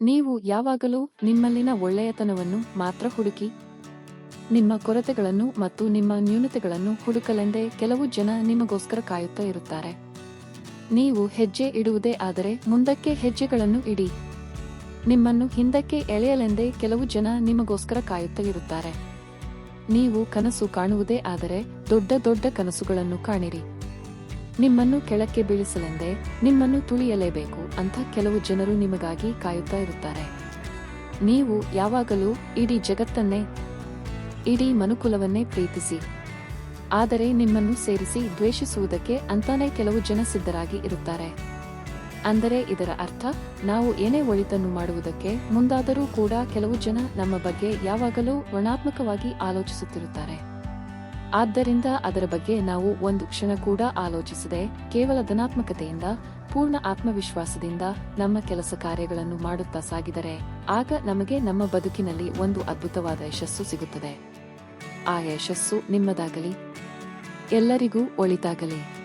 ನೀವು ಯಾವಾಗಲೂ ನಿಮ್ಮಲ್ಲಿನ ಒಳ್ಳೆಯತನವನ್ನು ಮಾತ್ರ ಹುಡುಕಿ, ನಿಮ್ಮ ಕೊರತೆಗಳನ್ನು ಮತ್ತು ನಿಮ್ಮ ನ್ಯೂನತೆಗಳನ್ನು ಹುಡುಕಲೆಂದೇ ಕೆಲವು ಜನ ನಿಮಗೋಸ್ಕರ ಕಾಯುತ್ತಾ ಇರುತ್ತಾರೆ. ನೀವು ಹೆಜ್ಜೆ ಇಡುವುದೇ ಆದರೆ ಮುಂದಕ್ಕೆ ಹೆಜ್ಜೆಗಳನ್ನು ಇಡಿ. ನಿಮ್ಮನ್ನು ಹಿಂದಕ್ಕೆ ಎಳೆಯಲೆಂದೇ ಕೆಲವು ಜನ ನಿಮಗೋಸ್ಕರ ಕಾಯುತ್ತಾ ಇರುತ್ತಾರೆ. ನೀವು ಕನಸು ಕಾಣುವುದೇ ಆದರೆ ದೊಡ್ಡ ದೊಡ್ಡ ಕನಸುಗಳನ್ನು ಕಾಣಿರಿ. ನಿಮ್ಮನ್ನು ಕೆಳಕ್ಕೆ ಬೀಳಿಸಲೆಂದೇ ನಿಮ್ಮನ್ನು ತುಳಿಯಲೇಬೇಕು ಅಂತ ಕೆಲವು ಜನರು ನಿಮಗಾಗಿ ಕಾಯುತ್ತಾ ಇರುತ್ತಾರೆ. ನೀವು ಯಾವಾಗಲೂ ಇಡೀ ಜಗತ್ತನ್ನೇ, ಇಡೀ ಮನುಕುಲವನ್ನೇ ಪ್ರೀತಿಸಿ. ಆದರೆ ನಿಮ್ಮನ್ನು ಸೇರಿಸಿ ದ್ವೇಷಿಸುವುದಕ್ಕೆ ಅಂತಾನೆ ಕೆಲವು ಜನ ಸಿದ್ಧರಾಗಿ ಇರುತ್ತಾರೆ. ಅಂದರೆ ಇದರ ಅರ್ಥ, ನಾವು ಏನೇ ಒಳಿತನ್ನು ಮಾಡುವುದಕ್ಕೆ ಮುಂದಾದರೂ ಕೂಡ ಕೆಲವು ಜನ ನಮ್ಮ ಬಗ್ಗೆ ಯಾವಾಗಲೂ ಋಣಾತ್ಮಕವಾಗಿ ಆಲೋಚಿಸುತ್ತಿರುತ್ತಾರೆ. ಆದ್ದರಿಂದ ಅದರ ಬಗ್ಗೆ ನಾವು ಒಂದು ಕ್ಷಣ ಕೂಡ ಆಲೋಚಿಸದೆ ಕೇವಲ ಧನಾತ್ಮಕತೆಯಿಂದ, ಪೂರ್ಣ ಆತ್ಮವಿಶ್ವಾಸದಿಂದ ನಮ್ಮ ಕೆಲಸ ಕಾರ್ಯಗಳನ್ನು ಮಾಡುತ್ತಾ ಸಾಗಿದರೆ, ಆಗ ನಮಗೆ ನಮ್ಮ ಬದುಕಿನಲ್ಲಿ ಒಂದು ಅದ್ಭುತವಾದ ಯಶಸ್ಸು ಸಿಗುತ್ತದೆ. ಆ ಯಶಸ್ಸು ನಿಮ್ಮದಾಗಲಿ, ಎಲ್ಲರಿಗೂ ಒಳಿತಾಗಲಿ.